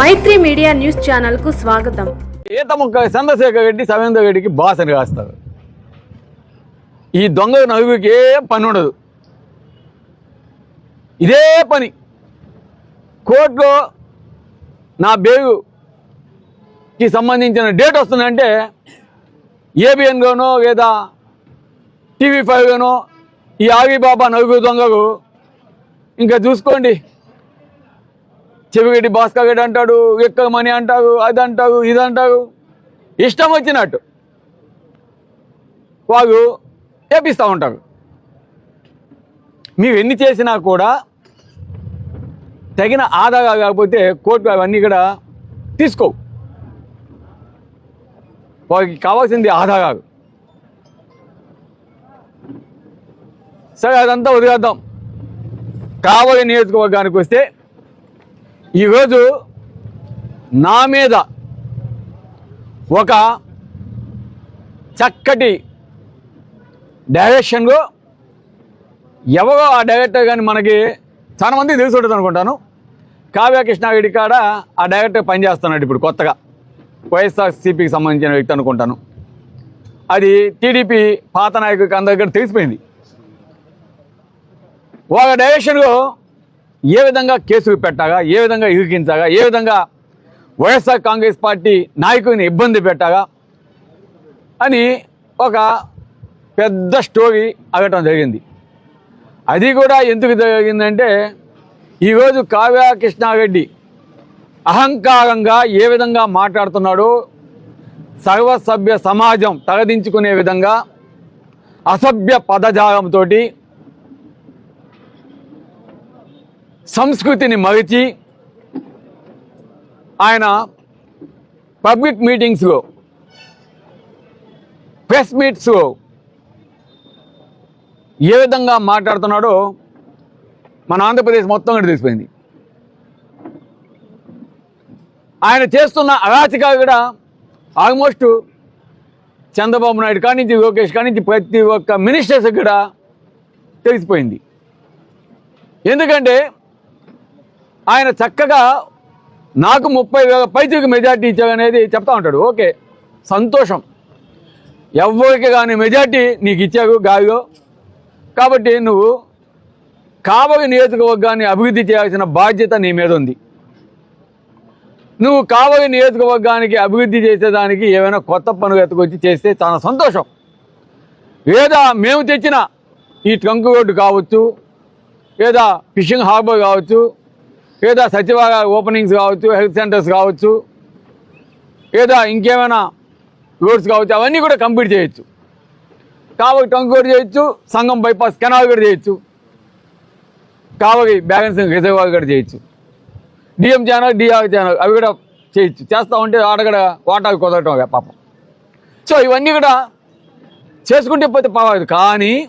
మైత్రి media news ఛానల్కు స్వాగతం. ఈత ముక్క చంద్రశేఖర్ రెడ్డి సవేంద్ర రెడ్డికి బాసని కాస్తారు ఈ దొంగ నవ్వుకి ఏ పని ఉండదు. ఇదే పని. కోర్టులో నా బేగుకి సంబంధించిన డేట్ వస్తుందంటే ఏబిఎన్గానో లేదా టీవీ ఫైవ్గానో ఈ ఆగిబాబా నవ్వు దొంగకు ఇంకా చూసుకోండి. చెవిగడ్డి భాస్కర్ గడ్డి అంటాడు ఎక్కమని అంటారు అది అంటారు ఇది అంటారు ఇష్టం వచ్చినట్టు వాగు ఏపిస్తూ ఉంటారు. మేము ఎన్ని చేసినా కూడా తగిన ఆదాగా కాకపోతే కోర్టు అవన్నీ కూడా తీసుకోవు. వాళ్ళకి కావాల్సింది ఆదాగాలు సరే అదంతా వదిలేద్దాం. కావాలి నియోజకవర్గానికి వస్తే ఈరోజు నా మీద ఒక చక్కటి డైరెక్షన్లో ఎవరో ఆ డైరెక్టర్ కానీ మనకి చాలా మంది తెలిసి ఉంటుంది అనుకుంటాను. కావ్య కృష్ణారెడ్డి కాడ ఆ డైరెక్టర్ పనిచేస్తున్నాడు ఇప్పుడు కొత్తగా. వైఎస్ఆర్సీపీకి సంబంధించిన వ్యక్తి అనుకుంటాను. అది టీడీపీ పాత నాయకుడికి అందరి దగ్గర తెలిసిపోయింది. వాళ్ళ డైరెక్షన్లో ఏ విధంగా కేసులు పెట్టాగా ఏ విధంగా ఇరికించగా ఏ విధంగా వైఎస్ఆర్ కాంగ్రెస్ పార్టీ నాయకుడిని ఇబ్బంది పెట్టాగా అని ఒక పెద్ద స్టోరీ అగటం జరిగింది. అది కూడా ఎందుకు జరిగిందంటే ఈరోజు కావ్య కృష్ణారెడ్డి అహంకారంగా ఏ విధంగా మాట్లాడుతున్నాడో సర్వసభ్య సమాజం తగదించుకునే విధంగా అసభ్య పదజాలంతో సంస్కృతిని మరిచి ఆయన పబ్లిక్ మీటింగ్స్లో ప్రెస్ మీట్స్లో ఏ విధంగా మాట్లాడుతున్నాడో మన ఆంధ్రప్రదేశ్ మొత్తం కూడా తెలిసిపోయింది. ఆయన చేస్తున్న అరాచకాలు కూడా ఆల్మోస్ట్ చంద్రబాబు నాయుడు కానీ నుంచి లోకేష్ కానీ నుంచి ప్రతి ఒక్క మినిస్టర్స్ కూడా తెలిసిపోయింది. ఎందుకంటే ఆయన చక్కగా నాకు ముప్పై వేల మెజార్టీ మెజార్టీ ఇచ్చావనేది చెప్తా ఉంటాడు. ఓకే సంతోషం. ఎవరికి కానీ మెజార్టీ నీకు ఇచ్చావు గాలిలో కాబట్టి నువ్వు కావలి నియోజకవర్గాన్ని అభివృద్ధి చేయాల్సిన బాధ్యత నీ మీద ఉంది. నువ్వు కావలి నియోజకవర్గానికి అభివృద్ధి చేసేదానికి ఏమైనా కొత్త పనులు ఎత్తుకొచ్చి చేస్తే చాలా సంతోషం. లేదా మేము తెచ్చిన ఈ ట్రంక్ రోడ్డు కావచ్చు లేదా ఫిషింగ్ హార్బర్ కావచ్చు లేదా సచివాలయ ఓపెనింగ్స్ కావచ్చు హెల్త్ సెంటర్స్ కావచ్చు లేదా ఇంకేమైనా రోడ్స్ కావచ్చు అవన్నీ కూడా కంప్లీట్ చేయొచ్చు. కావకి టంక్ కూడా చేయొచ్చు సంగం బైపాస్ కెనాల్ కూడా చేయొచ్చు. కావకి బ్యాలెన్స్ రిజర్వాయర్ కూడా చేయొచ్చు. డిఎం ఛానల్ డిఆర్ ఛానల్ అవి కూడా చేయొచ్చు. చేస్తూ ఉంటే ఆడగడ వాటాలు కుదరటం పాపం. సో ఇవన్నీ కూడా చేసుకుంటే పోతే పర్వాలేదు. కానీ